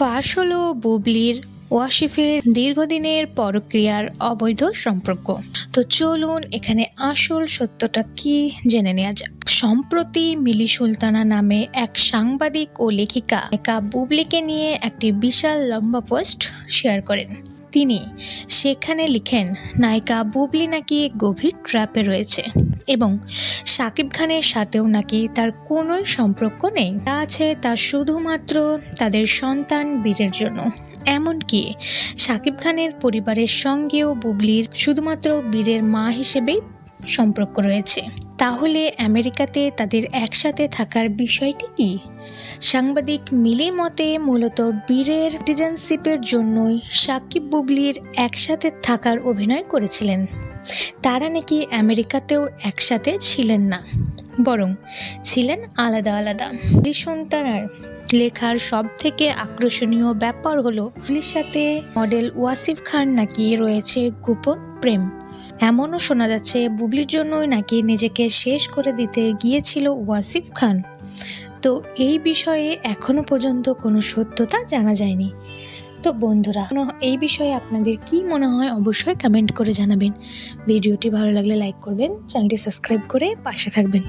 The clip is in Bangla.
ফাঁস হলো বুবলির, ওয়াসিফের দীর্ঘদিনের পরক্রিয়ার অবৈধ সম্পর্ক। তো চলুন এখানে আসল সত্যটা কি জেনে নেওয়া যাক। সম্প্রতি মিলি সুলতানা নামে এক সাংবাদিক ও লেখিকা একা বুবলিকে নিয়ে একটি বিশাল লম্বা পোস্ট শেয়ার করেন। তিনি সেখানে লিখেন, নায়িকা বুবলি নাকি গভীর ট্র্যাপে রয়েছে। এবং শাকিব খানের সাথেও নাকি তার কোনো সম্পর্ক নেই। তা আছে তা শুধুমাত্র তাদের সন্তান বীরের জন্য। এমনকি শাকিব খানের পরিবারের সঙ্গেও বুবলির শুধুমাত্র বীরের মা হিসেবেই সম্পর্ক রয়েছে। তাহলে আমেরিকাতে তাদের একসাথে থাকার বিষয়টি কি? সাংবাদিক মিলির মতে, মূলত বীরের সিটিজেনশিপের জন্যই সাকিব বুবলির একসাথে থাকার অভিনয় করেছিলেন। তারা নাকি আমেরিকাতেও একসাথে ছিলেন না, বরং ছিলেন আলাদা আলাদা। সন্তানার লেখার সব থেকে আকর্ষণীয় ব্যাপার হলো বুবলির সাথে মডেল ওয়াসিফ খান নাকি রয়েছে গোপন প্রেম। এমনও শোনা যাচ্ছে, বুবলির জন্যই নাকি নিজেকে শেষ করে দিতে গিয়েছিল ওয়াসিফ খান। তো এই বিষয়ে এখনও পর্যন্ত কোনো সত্যতা জানা যায়নি। তো বন্ধুরা এই বিষয়ে আপনাদের কি মনে হয় অবশ্যই কমেন্ট করে জানাবেন। ভিডিওটি ভালো লাগলে লাইক করবেন, চ্যানেলটি সাবস্ক্রাইব করে পাশে থাকবেন।